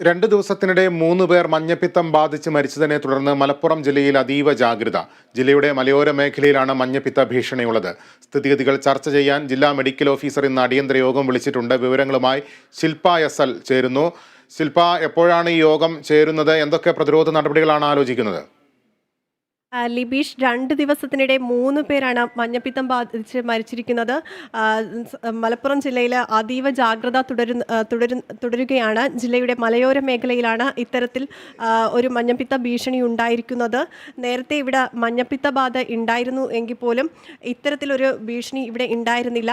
രണ്ടു ദിവസത്തിനിടെ മൂന്ന് പേർ മഞ്ഞപ്പിത്തം ബാധിച്ച് മരിച്ചതിനെ തുടർന്ന് മലപ്പുറം ജില്ലയിൽ അതീവ ജാഗ്രത. ജില്ലയുടെ മലയോര മേഖലയിലാണ് മഞ്ഞപ്പിത്ത ഭീഷണിയുള്ളത്. സ്ഥിതിഗതികൾ ചർച്ച ചെയ്യാൻ ജില്ലാ മെഡിക്കൽ ഓഫീസർ ഇന്ന് അടിയന്തര യോഗം വിളിച്ചിട്ടുണ്ട്. വിവരങ്ങളുമായി ശില്പ എസ് എൽ ചേരുന്നു. ശില്പ എപ്പോഴാണ് ഈ യോഗം ചേരുന്നത്? എന്തൊക്കെ പ്രതിരോധ നടപടികളാണ് ആലോചിക്കുന്നത്? ലിബീഷ് രണ്ട് ദിവസത്തിനിടെ മൂന്ന് പേരാണ് മഞ്ഞപ്പിത്തം ബാധിച്ച് മരിച്ചിരിക്കുന്നത്. മലപ്പുറം ജില്ലയിൽ അതീവ ജാഗ്രത തുടരുന്ന തുടരുകയാണ്. ജില്ലയുടെ മലയോര മേഖലയിലാണ് ഇത്തരത്തിൽ ഒരു മഞ്ഞപ്പിത്ത ഭീഷണി ഉണ്ടായിരിക്കുന്നത്. നേരത്തെ ഇവിടെ മഞ്ഞപ്പിത്ത ബാധ ഉണ്ടായിരുന്നു എങ്കിൽ പോലും ഇത്തരത്തിലൊരു ഭീഷണി ഇവിടെ ഉണ്ടായിരുന്നില്ല.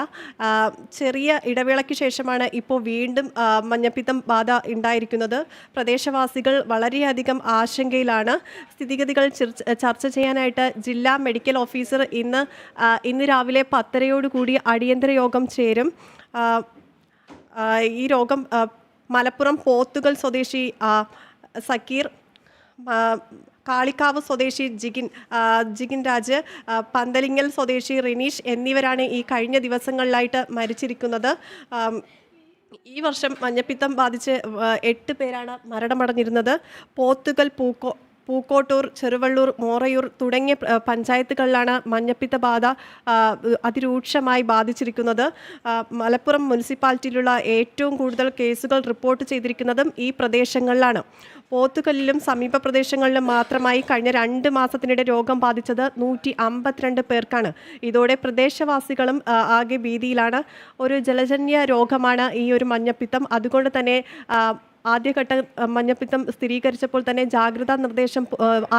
ചെറിയ ഇടവേളയ്ക്ക് ശേഷമാണ് ഇപ്പോൾ വീണ്ടും മഞ്ഞപ്പിത്തം ബാധ ഉണ്ടായിരിക്കുന്നത്. പ്രദേശവാസികൾ വളരെയധികം ആശങ്കയിലാണ്. സ്ഥിതിഗതികൾ ചർച്ച ചെയ്യാനായിട്ട് ജില്ലാ മെഡിക്കൽ ഓഫീസർ ഇന്ന് ഇന്ന് രാവിലെ പത്തരയോടുകൂടി അടിയന്തര യോഗം ചേരും. ഈ രോഗം മലപ്പുറം പോത്തുകൾ സ്വദേശി സക്കീർ കാളിക്കാവ് സ്വദേശി ജിഗിൻ ജിഗിൻ രാജ് പന്തലിങ്ങൽ സ്വദേശി റിനീഷ് എന്നിവരാണ് ഈ കഴിഞ്ഞ ദിവസങ്ങളിലായിട്ട് മരിച്ചിരിക്കുന്നത്. ഈ വർഷം മഞ്ഞപ്പിത്തം ബാധിച്ച് എട്ട് പേരാണ് മരണമടഞ്ഞിരുന്നത്. പോത്തുകൽ പൂക്കോ പൂക്കോട്ടൂർ ചെറുവള്ളൂർ മോറയൂർ തുടങ്ങിയ പഞ്ചായത്തുകളിലാണ് മഞ്ഞപ്പിത്ത ബാധ അതിരൂക്ഷമായി ബാധിച്ചിരിക്കുന്നത്. മലപ്പുറം മുനിസിപ്പാലിറ്റിയിലുള്ള ഏറ്റവും കൂടുതൽ കേസുകൾ റിപ്പോർട്ട് ചെയ്തിരിക്കുന്നതും ഈ പ്രദേശങ്ങളിലാണ്. പോത്തുകല്ലിലും സമീപ പ്രദേശങ്ങളിലും മാത്രമായി കഴിഞ്ഞ രണ്ട് മാസത്തിനിടെ രോഗം ബാധിച്ചത് നൂറ്റി അമ്പത്തിരണ്ട് പേർക്കാണ്. ഇതോടെ പ്രദേശവാസികളും ആകെ ഭീതിയിലാണ്. ഒരു ജലജന്യ രോഗമാണ് ഈ ഒരു മഞ്ഞപ്പിത്തം. അതുകൊണ്ട് തന്നെ ആദ്യഘട്ട മഞ്ഞപ്പിത്തം സ്ഥിരീകരിച്ചപ്പോൾ തന്നെ ജാഗ്രതാ നിർദ്ദേശം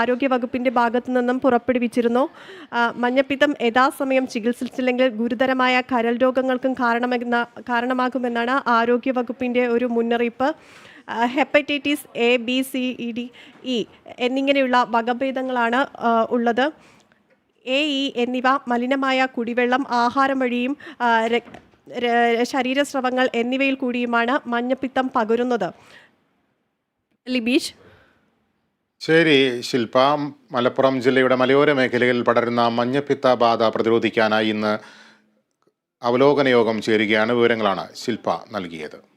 ആരോഗ്യവകുപ്പിന്റെ ഭാഗത്തു നിന്നും പുറപ്പെടുവിച്ചിരുന്നു. മഞ്ഞപ്പിത്തം യഥാസമയം ചികിത്സിച്ചില്ലെങ്കിൽ ഗുരുതരമായ കരൽ രോഗങ്ങൾക്കും കാരണമെന്ന കാരണമാകുമെന്നാണ് ആരോഗ്യവകുപ്പിന്റെ ഒരു മുന്നറിയിപ്പ്. Hepatitis A B C E D E എന്നിങ്ങനെയുള്ള വകഭേദങ്ങളാണ് ഉള്ളത്. എ ഇ എന്നിവ മലിനമായ കുടിവെള്ളം ആഹാരം വഴിയും ശരീരസ്രവങ്ങൾ എന്നിവയിൽ കൂടിയുമാണ് മഞ്ഞപ്പിത്തം പകരുന്നത്. ലിബീഷ്. ശരി ശില്പ മലപ്പുറം ജില്ലയുടെ മലയോര മേഖലയിൽ പടരുന്ന മഞ്ഞപ്പിത്ത ബാധ പ്രതിരോധിക്കാനായി ഇന്ന് അവലോകന യോഗം ചേരുകയാണ് വിവരങ്ങളാണ് ശില്പ നൽകിയത്.